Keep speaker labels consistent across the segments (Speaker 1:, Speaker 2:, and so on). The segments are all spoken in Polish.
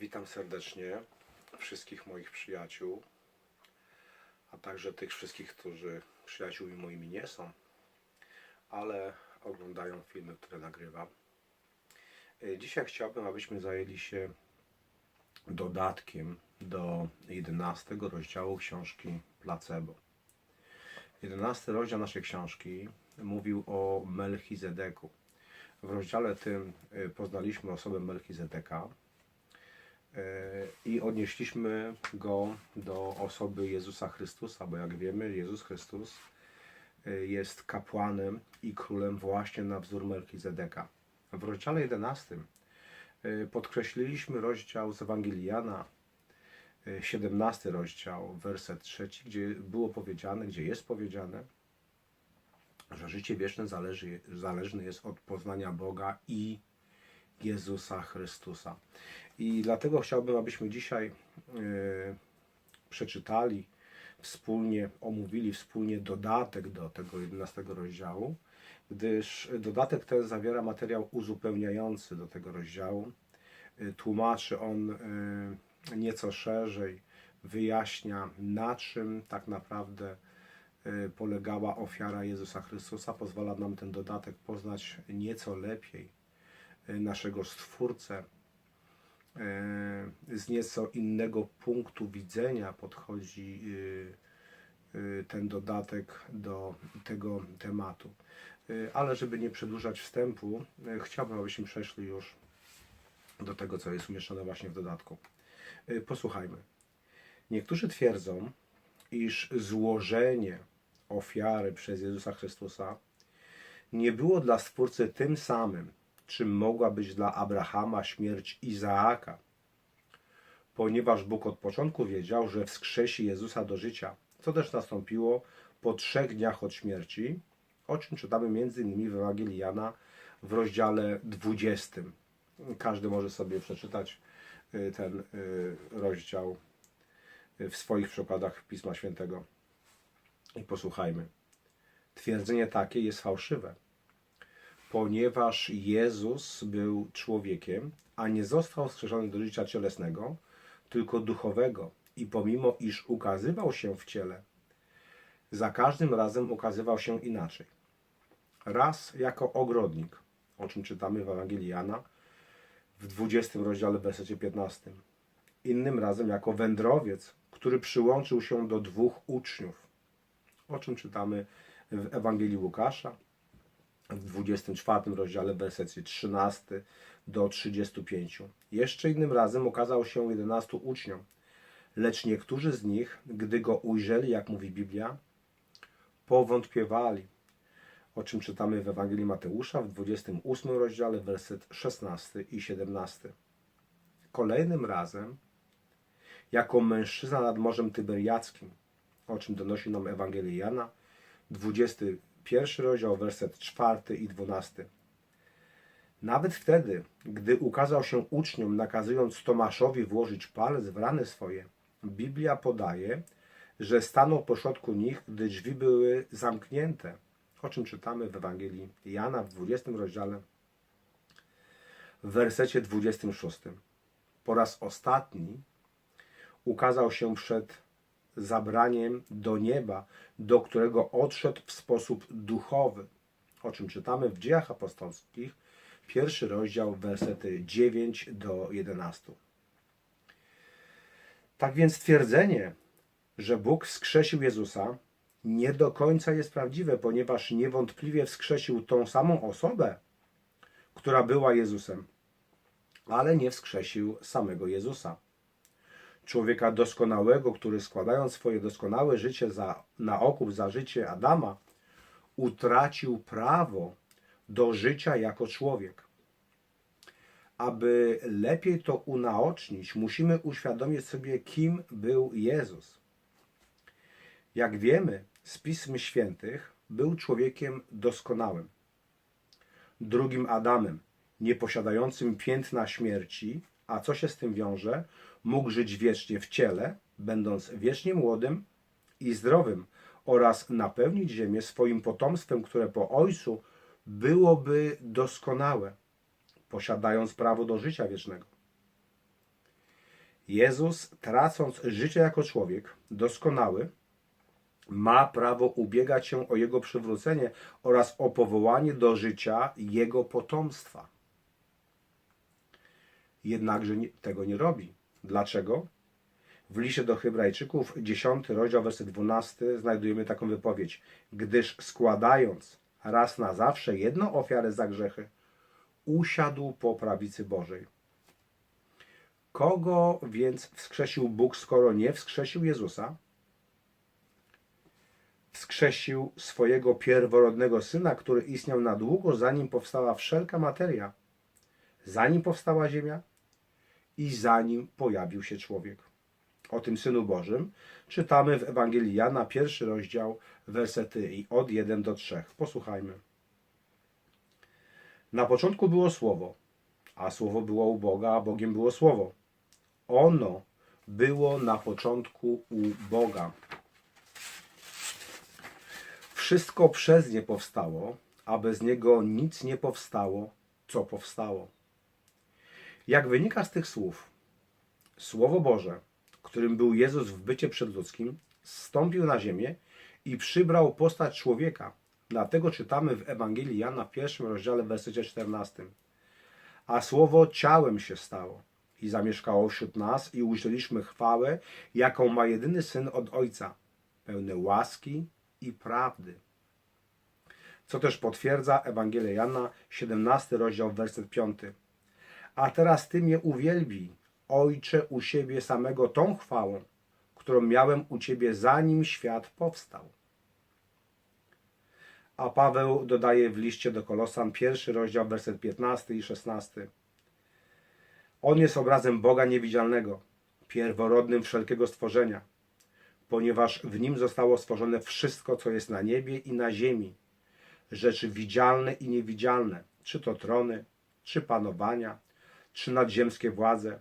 Speaker 1: Witam serdecznie wszystkich moich przyjaciół, a także tych wszystkich, którzy przyjaciółmi moimi nie są, ale oglądają filmy, które nagrywam. E, Dzisiaj chciałbym, abyśmy zajęli się dodatkiem do 11 rozdziału książki Placebo. 11 rozdział naszej książki mówił o Melchizedeku. W rozdziale tym e, poznaliśmy osobę Melchizedeka, i odnieśliśmy go do osoby Jezusa Chrystusa, bo jak wiemy, Jezus Chrystus e, jest kapłanem i królem właśnie na wzór Melchizedeka. W rozdziale 11 e, podkreśliliśmy rozdział z Ewangelii Jana, e, 17 rozdział, werset 3, gdzie było powiedziane, gdzie jest powiedziane, że życie wieczne zależy, zależne jest od poznania Boga i Jezusa Chrystusa. I dlatego chciałbym, abyśmy dzisiaj e, przeczytali wspólnie, omówili wspólnie dodatek do tego 11 rozdziału, gdyż dodatek ten zawiera materiał uzupełniający do tego rozdziału. E, Tłumaczy on e, nieco szerzej, wyjaśnia na czym tak naprawdę polegała ofiara Jezusa Chrystusa, pozwala nam ten dodatek poznać nieco lepiej naszego Stwórcę, z nieco innego punktu widzenia podchodzi y, y, ten dodatek do tego tematu. Ale żeby nie przedłużać wstępu, chciałbym, abyśmy przeszli już do tego, co jest umieszczone właśnie w dodatku. Posłuchajmy. Niektórzy twierdzą, iż złożenie ofiary przez Jezusa Chrystusa nie było dla Stwórcy tym samym, czym mogła być dla Abrahama śmierć Izaaka, ponieważ Bóg od początku wiedział, że wskrzesi Jezusa do życia, co też nastąpiło po trzech dniach od śmierci, o czym czytamy m.in. w Ewangelii Jana w rozdziale 20. Każdy może sobie przeczytać y, ten y, rozdział y, w swoich przykładach Pisma Świętego. I posłuchajmy. Twierdzenie takie jest fałszywe ponieważ Jezus był człowiekiem, a nie został wskrzeszony do życia cielesnego, tylko duchowego. I pomimo iż ukazywał się w ciele, za każdym razem ukazywał się inaczej. Raz jako ogrodnik, o czym czytamy w Ewangelii Jana w 20 rozdziale, w wersecie 15. Innym razem jako wędrowiec, który przyłączył się do dwóch uczniów, o czym czytamy w Ewangelii Łukasza w 24 rozdziale, wersety 13 do 35. Jeszcze innym razem okazał się 11 uczniom, lecz niektórzy z nich, gdy go ujrzeli, jak mówi Biblia, powątpiewali, o czym czytamy w Ewangelii Mateusza w 28 rozdziale, werset 16 i 17. Kolejnym razem, jako mężczyzna nad Morzem Tyberiackim, o czym donosi nam Ewangelia Jana, 20 pierwszy rozdział, werset czwarty i dwunasty. Nawet wtedy, gdy ukazał się uczniom, nakazując Tomaszowi włożyć palec w rany swoje, Biblia podaje, że stanął pośrodku nich, gdy drzwi były zamknięte, o czym czytamy w Ewangelii Jana w 20 rozdziale, w wersecie 26. Po raz ostatni ukazał się przed zabraniem do nieba, do którego odszedł w sposób duchowy, o czym czytamy w Dziejach Apostolskich, pierwszy rozdział, wersety 9 do 11. Tak więc twierdzenie, że Bóg wskrzesił Jezusa, nie do końca jest prawdziwe, ponieważ niewątpliwie wskrzesił tą samą osobę, która była Jezusem, ale nie wskrzesił samego Jezusa człowieka doskonałego, który składając swoje doskonałe życie za, na okup za życie Adama, utracił prawo do życia jako człowiek. Aby lepiej to unaocznić, musimy uświadomić sobie, kim był Jezus. Jak wiemy z Pism Świętych, był człowiekiem doskonałym, drugim Adamem, nieposiadającym piętna śmierci, a co się z tym wiąże? Mógł żyć wiecznie w ciele, będąc wiecznie młodym i zdrowym oraz napełnić ziemię swoim potomstwem, które po ojcu byłoby doskonałe, posiadając prawo do życia wiecznego. Jezus, tracąc życie jako człowiek doskonały, ma prawo ubiegać się o jego przywrócenie oraz o powołanie do życia jego potomstwa. Jednakże tego nie robi. Dlaczego? W liście do Hebrajczyków, 10 rozdział, werset 12, znajdujemy taką wypowiedź. Gdyż składając raz na zawsze jedną ofiarę za grzechy, usiadł po prawicy Bożej. Kogo więc wskrzesił Bóg, skoro nie wskrzesił Jezusa? Wskrzesił swojego pierworodnego syna, który istniał na długo, zanim powstała wszelka materia, zanim powstała ziemia i zanim pojawił się człowiek. O tym Synu Bożym czytamy w Ewangelii Jana, pierwszy rozdział, wersety od 1 do 3. Posłuchajmy. Na początku było Słowo, a Słowo było u Boga, a Bogiem było Słowo. Ono było na początku u Boga. Wszystko przez nie powstało, a bez niego nic nie powstało, co powstało. Jak wynika z tych słów, Słowo Boże, którym był Jezus w bycie przedludzkim, zstąpił na ziemię i przybrał postać człowieka. Dlatego czytamy w Ewangelii Jana w pierwszym rozdziale, wersecie 14. A Słowo ciałem się stało i zamieszkało wśród nas i ujrzeliśmy chwałę, jaką ma jedyny Syn od Ojca, pełne łaski i prawdy. Co też potwierdza Ewangelia Jana, 17 rozdział, werset 5. A teraz Ty mnie uwielbij, Ojcze, u siebie samego tą chwałą, którą miałem u Ciebie zanim świat powstał. A Paweł dodaje w liście do Kolosan, pierwszy rozdział, werset 15 i 16. On jest obrazem Boga niewidzialnego, pierworodnym wszelkiego stworzenia, ponieważ w nim zostało stworzone wszystko, co jest na niebie i na ziemi, rzeczy widzialne i niewidzialne, czy to trony, czy panowania, czy nadziemskie władze,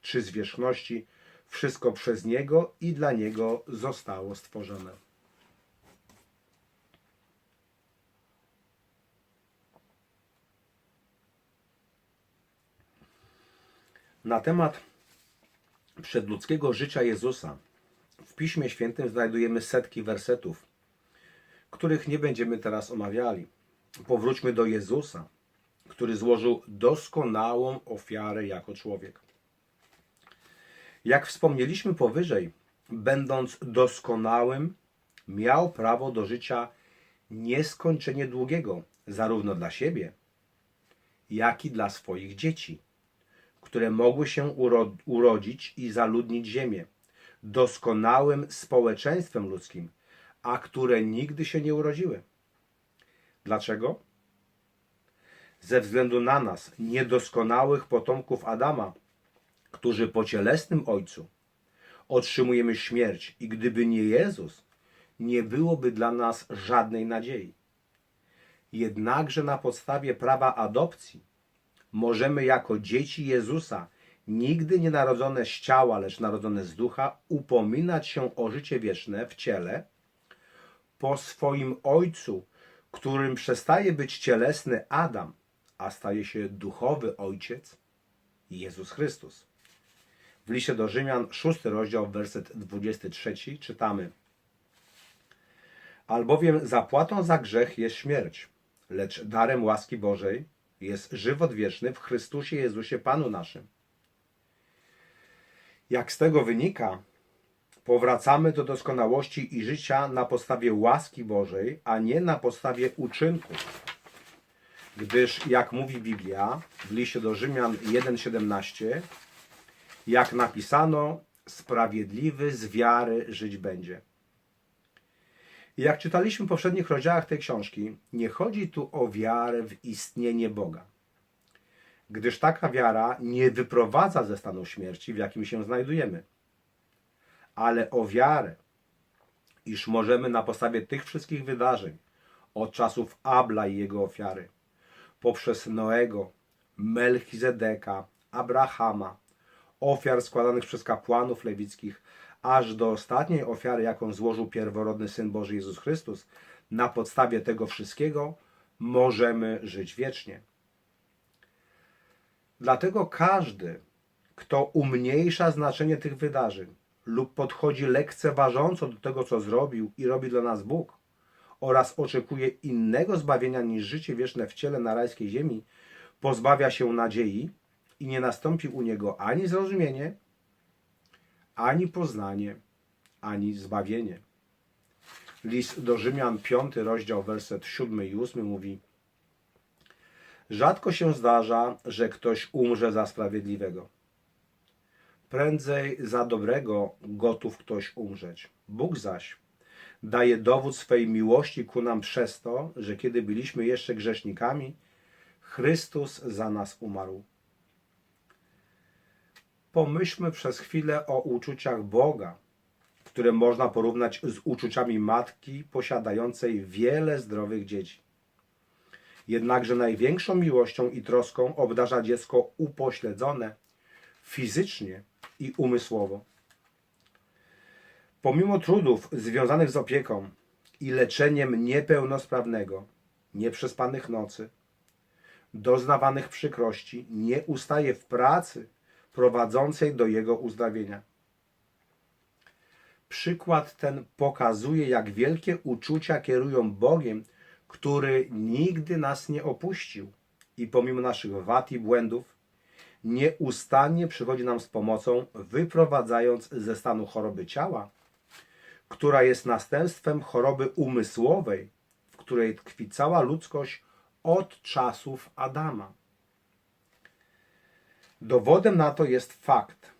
Speaker 1: czy zwierzchności, wszystko przez Niego i dla Niego zostało stworzone. Na temat przedludzkiego życia Jezusa w Piśmie Świętym znajdujemy setki wersetów, których nie będziemy teraz omawiali. Powróćmy do Jezusa, który złożył doskonałą ofiarę jako człowiek. Jak wspomnieliśmy powyżej, będąc doskonałym, miał prawo do życia nieskończenie długiego, zarówno dla siebie, jak i dla swoich dzieci, które mogły się uro urodzić i zaludnić ziemię, doskonałym społeczeństwem ludzkim, a które nigdy się nie urodziły. Dlaczego? Ze względu na nas, niedoskonałych potomków Adama, którzy po cielesnym Ojcu otrzymujemy śmierć i gdyby nie Jezus, nie byłoby dla nas żadnej nadziei. Jednakże na podstawie prawa adopcji możemy jako dzieci Jezusa, nigdy nie narodzone z ciała, lecz narodzone z ducha, upominać się o życie wieczne w ciele po swoim Ojcu, którym przestaje być cielesny Adam, a staje się duchowy Ojciec, Jezus Chrystus. W liście do Rzymian, 6 rozdział, werset 23 czytamy Albowiem zapłatą za grzech jest śmierć, lecz darem łaski Bożej jest żywot wieczny w Chrystusie Jezusie Panu naszym. Jak z tego wynika, powracamy do doskonałości i życia na podstawie łaski Bożej, a nie na podstawie uczynków. Gdyż, jak mówi Biblia w liście do Rzymian 1,17, jak napisano, sprawiedliwy z wiary żyć będzie. Jak czytaliśmy w poprzednich rozdziałach tej książki, nie chodzi tu o wiarę w istnienie Boga, gdyż taka wiara nie wyprowadza ze stanu śmierci, w jakim się znajdujemy, ale o wiarę, iż możemy na podstawie tych wszystkich wydarzeń, od czasów Abla i jego ofiary, poprzez Noego, Melchizedeka, Abrahama, ofiar składanych przez kapłanów lewickich, aż do ostatniej ofiary, jaką złożył pierworodny Syn Boży Jezus Chrystus, na podstawie tego wszystkiego możemy żyć wiecznie. Dlatego każdy, Kto umniejsza znaczenie tych wydarzeń lub podchodzi lekceważąco do tego, co zrobił i robi dla nas Bóg, oraz oczekuje innego zbawienia niż życie wieczne w ciele na rajskiej ziemi, pozbawia się nadziei i nie nastąpi u niego ani zrozumienie, ani poznanie, ani zbawienie. List do Rzymian, 5 rozdział, werset 7 i 8 mówi Rzadko się zdarza, że ktoś umrze za sprawiedliwego. Prędzej za dobrego gotów ktoś umrzeć. Bóg zaś daje dowód swej miłości ku nam przez to, że kiedy byliśmy jeszcze grzesznikami, Chrystus za nas umarł. Pomyślmy przez chwilę o uczuciach Boga, które można porównać z uczuciami matki posiadającej wiele zdrowych dzieci. Jednakże największą miłością i troską obdarza dziecko upośledzone fizycznie i umysłowo. Pomimo trudów związanych z opieką i leczeniem niepełnosprawnego, nieprzespanych nocy, doznawanych przykrości, nie ustaje w pracy prowadzącej do jego uzdrowienia. Przykład ten pokazuje, jak wielkie uczucia kierują Bogiem, który nigdy nas nie opuścił i pomimo naszych wad i błędów nieustannie przychodzi nam z pomocą, wyprowadzając ze stanu choroby ciała, która jest następstwem choroby umysłowej, w której tkwi cała ludzkość od czasów Adama. Dowodem na to jest fakt,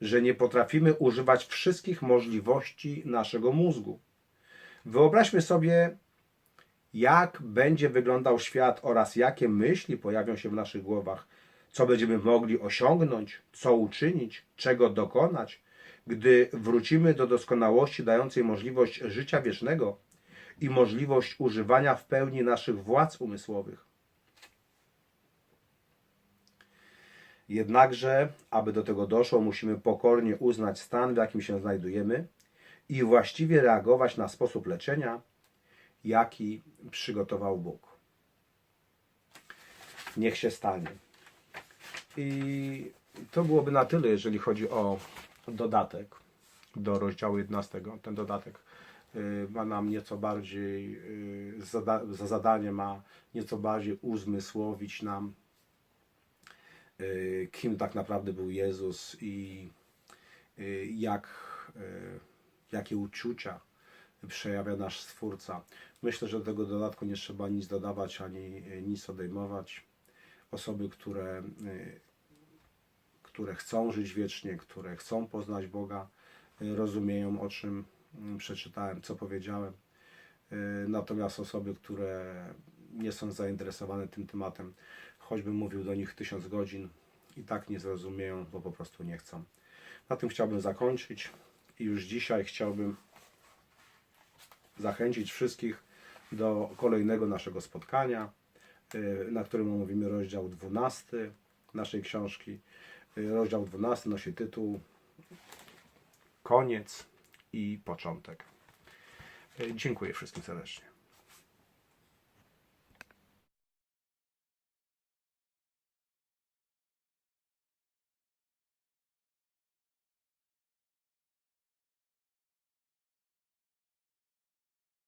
Speaker 1: że nie potrafimy używać wszystkich możliwości naszego mózgu. Wyobraźmy sobie, jak będzie wyglądał świat oraz jakie myśli pojawią się w naszych głowach, co będziemy mogli osiągnąć, co uczynić, czego dokonać, gdy wrócimy do doskonałości dającej możliwość życia wiecznego i możliwość używania w pełni naszych władz umysłowych. Jednakże, aby do tego doszło, musimy pokornie uznać stan, w jakim się znajdujemy i właściwie reagować na sposób leczenia, jaki przygotował Bóg. Niech się stanie. I to byłoby na tyle, jeżeli chodzi o dodatek do rozdziału 11. Ten dodatek y, ma nam nieco bardziej, y, za zadanie ma nieco bardziej uzmysłowić nam, y, kim tak naprawdę był Jezus i jak, jakie uczucia przejawia nasz Stwórca. Myślę, że do tego dodatku nie trzeba nic dodawać ani nic odejmować. Osoby, które, które chcą żyć wiecznie, które chcą poznać Boga, y, rozumieją o czym mm, przeczytałem, co powiedziałem. Y, Natomiast osoby, które nie są zainteresowane tym tematem, choćbym mówił do nich tysiąc godzin, i tak nie zrozumieją, bo po prostu nie chcą. Na tym chciałbym zakończyć i już dzisiaj chciałbym zachęcić wszystkich do kolejnego naszego spotkania, y, na którym omówimy rozdział 12 naszej książki. Y, Rozdział 12 nosi tytuł Koniec i początek. Y, Dziękuję wszystkim serdecznie.